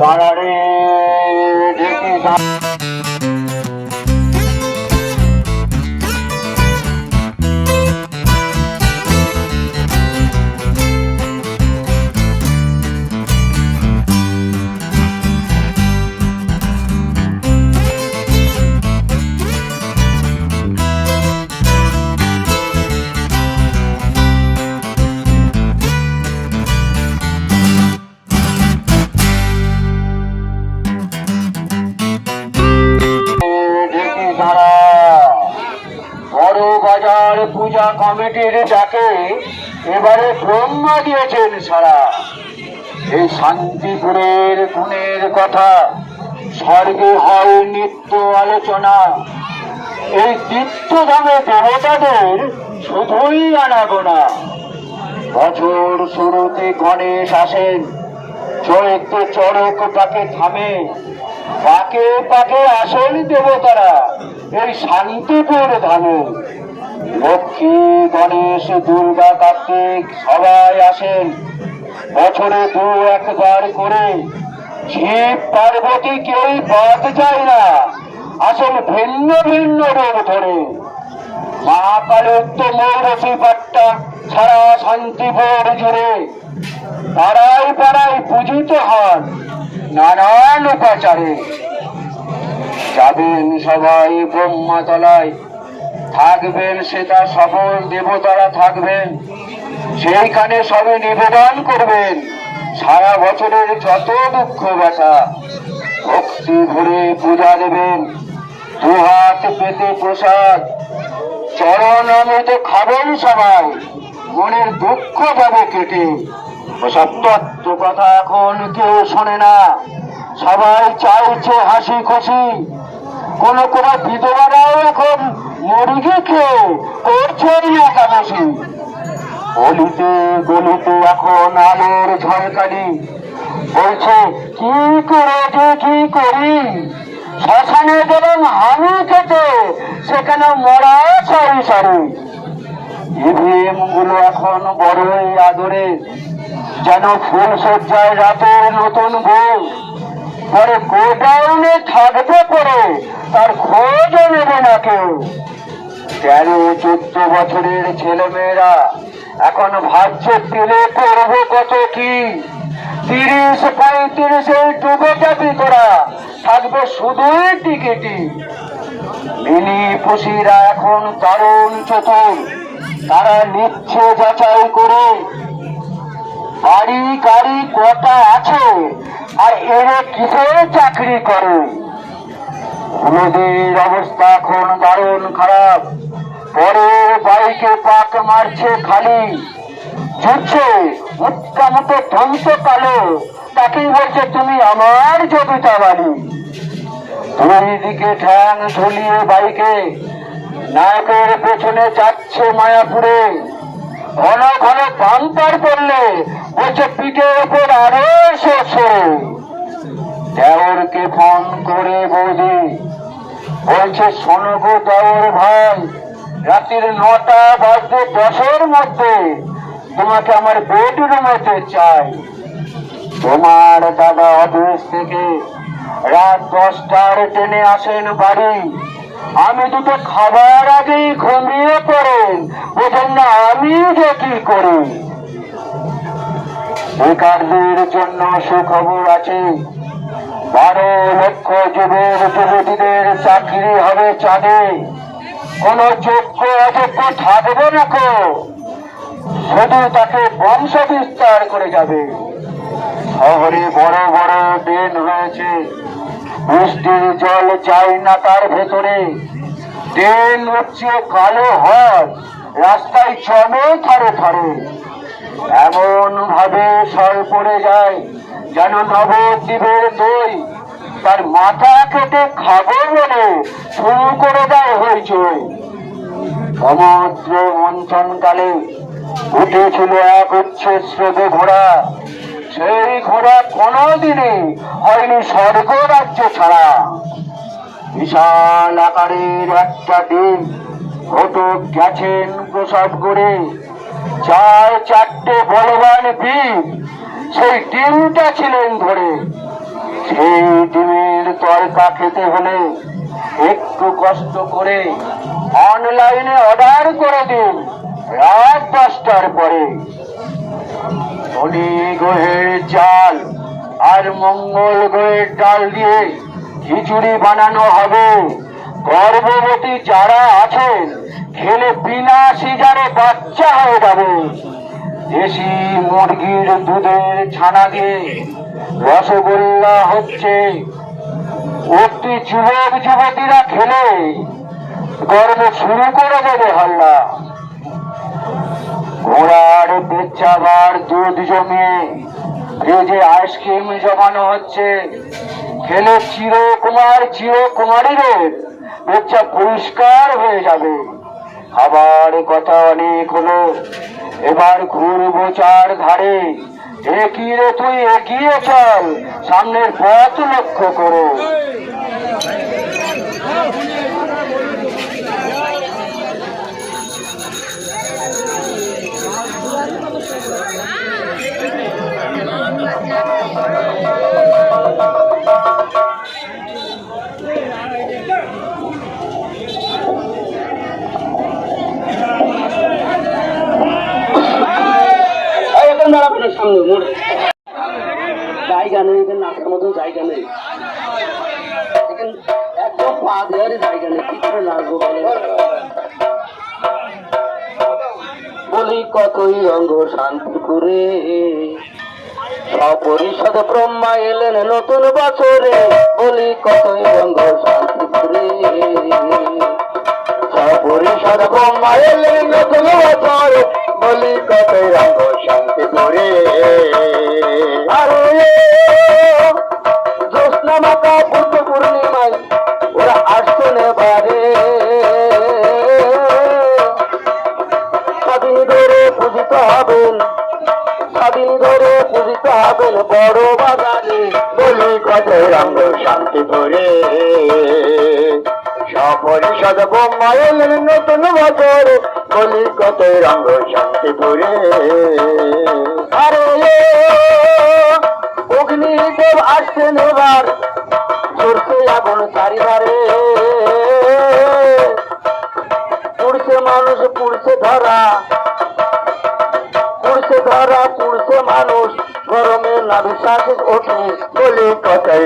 পাড়ারে বাজার কমিটির ডাকে এবারে ব্রহ্মা দিয়েছেন সারা। এই শান্তিপুরের গুণের কথা, স্বর্গে হয় নিত্য আলোচনা। এই তীর্থধামে দেবতাদের শুধুই আনাগোনা। বছর শুরুতে গণেশ আসেন, চৈত্র চড়ক পাকে থামে, পাকে পাকে আসেন দেবতারা এই শান্তিপুর ধামে। লক্ষ্মী, গণেশ, দুর্গা, কার্তিক, সবাই আসেন। বছরে দু একবার করে। শিব পার্বতী কেউ বাদ যায় না। আসেন ভিন্ন ভিন্ন রূপ ধরে। মা কালের তো মৌরসী পাট্টা সারা শান্তিপুর জুড়ে। পাড়ায় পাড়ায় পূজিত হন নানান উপাচারে। যাবেন সবাই ব্রহ্মতলায়। থাকবেন সেটা সফল দেবতারা থাকবেন। সেইখানে সবে নিবেদন করবেন। সারা বছরের যত দুঃখ ব্যথা, ভক্তি ভরে পূজা দেবেন। দু হাত পেতে প্রসাদ, চরণ অমৃত খাবেন সবাই। মনের দুঃখ যাবে কেটে। ওসব তত্ত্ব কথা এখন কেউ শোনে না। সবাই চাইছে হাসি খুশি। কোন কোন বিধবারাও এখন মুরগি খেয়ে করছে একাদশী গলিতে গলিতে এখন আলোর ঝলকানি বলছে, কি করে যে কি করি? শ্মশানে গেলাম হানি খেতে, সেখানে মরা সারি সারি। ইভিএমগুলো এখন বড়ই আদরে, যেন ফুল সজ্জায় রাতের নতুন বউ পরে গোডাউনে তার খোঁজও নেবে না কেউ। তেরো, চোদ্দ বছরের ছেলেমেয়েরা এখন ভাবছে পেলে করব কত কি? তিরিশ, পঁয়ত্রিশে ডুবে যাবি তোরা। থাকবে শুধুই টিকিটি মিনি পুষিরা এখন দারুণ চতুর। তারা নিচ্ছে যাচাই করে। বাড়ি, গাড়ি কটা আছে। আর এরা কিসের চাকরি করে? নদীর অবস্থা এখন দারুণ খারাপ। পরে বাইকে পাক মারছে খালি। ছুটছে মুটকা মুখে ধ্বংস কালো তাকেই বলছে, তুমি আমার জবিতা বালি দুই দিকে ঠ্যাং ঝুলিয়ে বাইকে নায়কের পেছনে যাচ্ছে মায়াপুরে। ঘন ঘন বাম্পার করলে বলছে, পিঠের ওপর আরও শোষে দেওরকে ফোন করে বৌদি বলছে, শোনো গো দেওর ভাই রাত্রির নটা বাজতে দশের মধ্যে তোমাকে আমার বেডরুমেতে চাই। তোমার দাদা অফিস থেকে রাত দশটার ট্রেনে আসেন বাড়ি। আমি দুটো খাবার আগেই ঘুমিয়ে পড়েন, বোঝেন না আমি যে কি করি? বেকারদের জন্য সুখবর আছে। বারো লক্ষ যুবক যুবতীদের চাকরি হবে চাঁদে। কোন যোগ্য অযোগ্য থাকবে না কো। শুধু তাকে বংশ বিস্তার করে যাবে। শহরে বড় বড় ড্রেন রয়েছে। বৃষ্টির জল যায় না তার ভেতরে। ড্রেন হচ্ছে কালো হয় রাস্তায় জমে থারে থারে এমন ভাবে সর পড়ে যায় যেন নবদ্বীপের দই তার মাথা কেটে খাব বলে শুরু করে দেয় হইচই। সমুদ্র মন্থন কালে উঠেছিল এক উচ্ছে স্রোতে ঘোড়া। সেই ঘোড়া কোনোদিনই হয়নি স্বর্গ রাজ্য ছাড়া। বিশাল আকারের একটা দিন ঘটক গেছেন প্রসব করে। চার চারটে বলবান বীর, সেই ডিমটা ছিলেন ধরে। সেই ডিমের তরকা খেতে হলে একটু কষ্ট করে অনলাইনে অর্ডার করে দিন রাত দশটার পরে। শনি গ্রহের চাল আর মঙ্গল গ্রহের ডাল দিয়ে খিচুড়ি বানানো হবে। গর্ভবতী যারা আছেন, খেলে বিনা সিজারে বাচ্চা হয়ে যাবে। দেশি মুরগির দুধের ছানা দিয়ে রসগোল্লা হচ্ছে। অতি যুবক, যুবতীরা খেলে। গর্ব শুরু করে দেবে হাল্লা। ঘোড়ার পেচ্ছাবার দুধ জমিয়ে ফ্রিজে আইসক্রিম জমানো হচ্ছে, খেলে চিরকুমার, চিরকুমারীদের পেচ্ছা পরিষ্কার হয়ে যাবে। আবার কথা অনেক হলো। এবার ঘুরবো চার ধারে এগিয়ে তুই এগিয়ে চল। সামনের পথ লক্ষ্য করো। বলে কতই অঙ্গ শান্তিপুরে? সপরিষদ ব্রহ্মা এলেন নতুন বছরে। বলি কতই অঙ্গ শান্তিপুরে? সপরিষদ ব্রহ্মা এলেন নতুন বছরে। বলি কতই অঙ্গ শান্তিপুরে? আরে বলি কত রঙ্গ শান্তি ধরে। সপরিষদ এলেন নতুন বছর বলি কত রঙ্গ শান্তি ধরে। আরে অগ্নিদেব আসছেন এবার সরষে আগুন চারিবারে পুড়ছে মানুষ, পুড়ছে ধরা পুড়ছে ধরা, পুড়ছে মানুষ। গরমে না বিশ্বাস ওঠে, বলি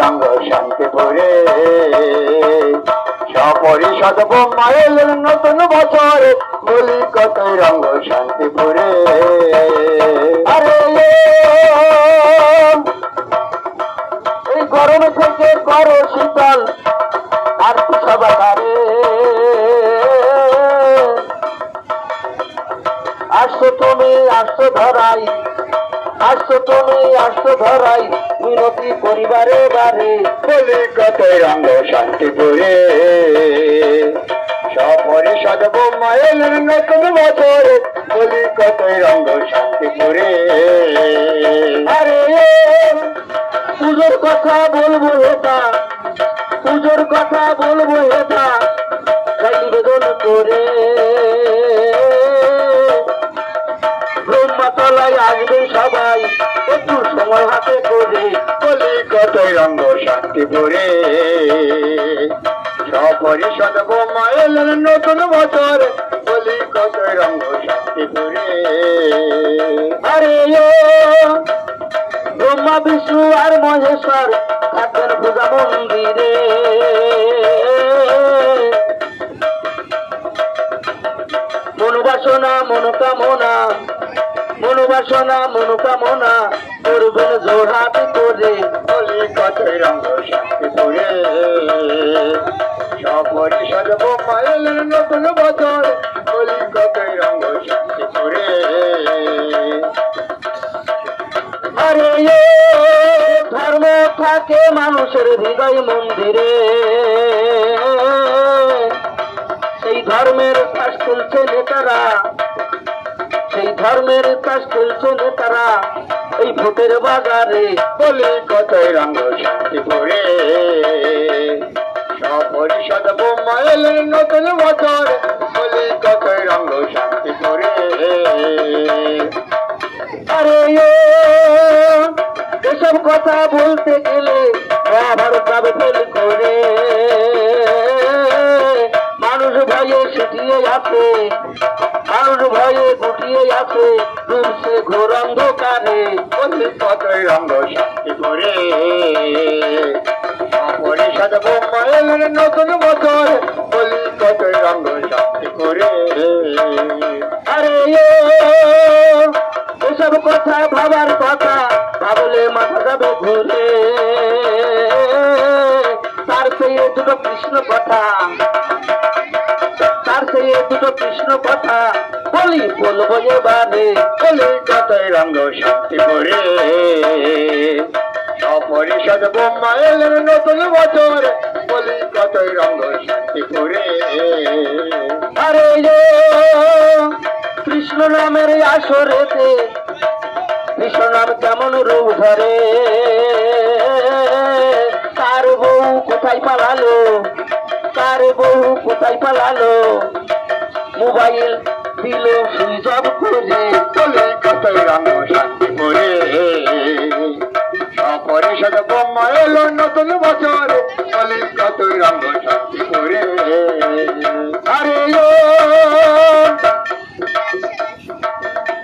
রঙ্গ শান্তি পরে। সপরিষদ বোম্মা এলেন নতুন বছর, বলি কতই রঙ্গ শান্তি পরে। আরে এই গরমে থেকে করো শীতল, আর সবাকারে আসছো তুমি, আসছো ধরাই আসছো তুমি আসছো ধরাই মিনতি পরিবারে বারে। বলে কত রঙ্গ শান্তিপুরে। সপরিষদ বোম্মা এলেন নতুন বছর বলি কত রঙ্গ শান্তিপুরে। আরে, পুজোর কথা বলব এটা পুজোর কথা বলব এটা তাই নিবেদন করে। ব্রহ্মতলায় আসবে সবাই। একটু সময় হাতে করে বলি কতই রঙ্গ শান্তি পরে সপরিষদ বোমা এলেন নতুন বছর, বলি কতই রঙ্গ শান্তি পরে আরে ব্রহ্মা বিষ্ণু আর মহেশ্বর, থাকবেন পূজা মন্দিরে। মনোবাসনা, মনোকামনা মনোবাসনা, মনোকামনা করবেন জোড়াতে করে বলি কত রঙ্গ শান্তি করে। সপরিষদ বোমা এলেন নতুন বছর বলি কত রঙ্গ শান্তি করে। আরে ধর্ম থাকে মানুষের হৃদয় মন্দিরে। সেই ধর্মের কাজ তুলছে নেতারা ধর্মের কাজ খেলছে তারা। এই ভোটের বাজারে বলি কত রঙ শক্তি পড়ে সপরিষদ বোমা নতুন বছর, বলি কত রঙ শান্তি পড়ে আরে এসব কথা বলতে গেলে আবার তবে ফেল করে। মানুষ ভাইয়ে ছুটিয়ে যাচ্ছে, মানুষ ভাইয়ে পথে ডুবছে ঘোর অন্ধকারে কতই রঙ্গ শান্তি করে। পরিষদ এলেন নতুন বছর বলি কতই রঙ্গ শান্তি করে। আরে এসব কথা ভাবার কথা, ভাবলে মাথা যাবে ঘুরে। তার সেই দুটো কৃষ্ণ কথা দুটো কৃষ্ণ কথা, বলি বলব এবারে, বলি কতই রঙ্গ শান্তি করে পরিষদ বোম্মা এলেন নতুন বছর, বলি কতই রঙ্গ শান্তি করে আরে ও কৃষ্ণ নামের আসরেতে, কৃষ্ণ নাম কেমন রূপ ধরে? তার বউ কোথায় পালালো? তার বউ কোথায় পালালো? মোবাইল দিল সুইচ অফ করে চলে কতই রঙ্গ শান্তি করে পরিষদ বোম্মা এলো নতুন বছর বলি কতই রঙ্গ শান্তি করে আরে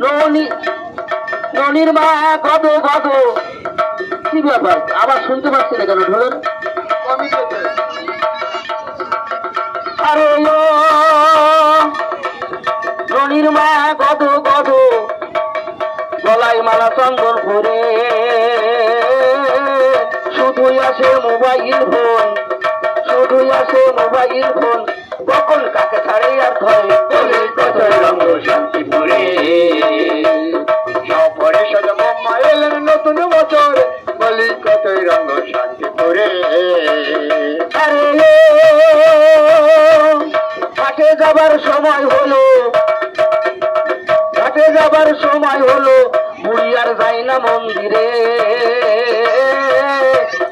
ননি, ননির মা গদ গদ। কি ব্যাপার? আবার শুনতে পাচ্ছি না কেন? ধরুন গলায় মালা চন্দন করে শুধুই আসে মোবাইল ফোন, শুধুই আসে মোবাইল ফোন। কখন কাকে ছাড়ে আর ধরে? বলি কতই রঙ্গ শান্তি করে পরিষদ বোম্মা এলেন নতুন বছর, বলি কতই রঙ্গ শান্তি করে আরে ও যাবার সময় হলো ঘাটে যাবার সময় হলো বুড়ি আর যাই না মন্দিরে।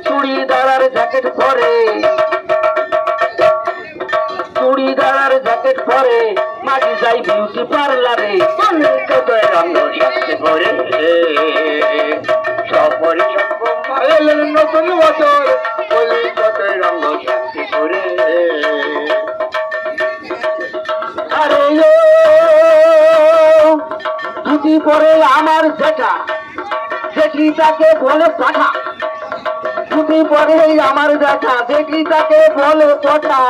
চুড়িদার জ্যাকেট পরে চুড়িদার জ্যাকেট পরে মাঝি যাই বিউটি পার্লারে করে নতুন বছর বলি কতই রঙ্গ শান্তি ধুতি পরে আমার জেঠা জেঠি তাকে বলে পাঠা ধুতি পরে আমার জেঠা জেঠি তাকে বলে পাঠা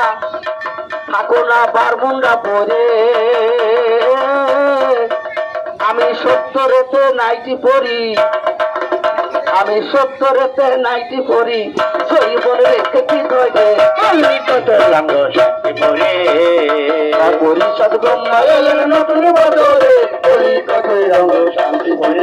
থাকো না বারমুন্ডা পরে। আমি সত্তরেতে নাইটি পরি। আমি সত্তরেতে নাইটি পরি। সই বলে রেখে কি ধরে বলি কতই রঙ্গ শান্তি করে পরিষদ ব্রহ্মা নতুন বদলে বলি কতই রঙ শান্তি করে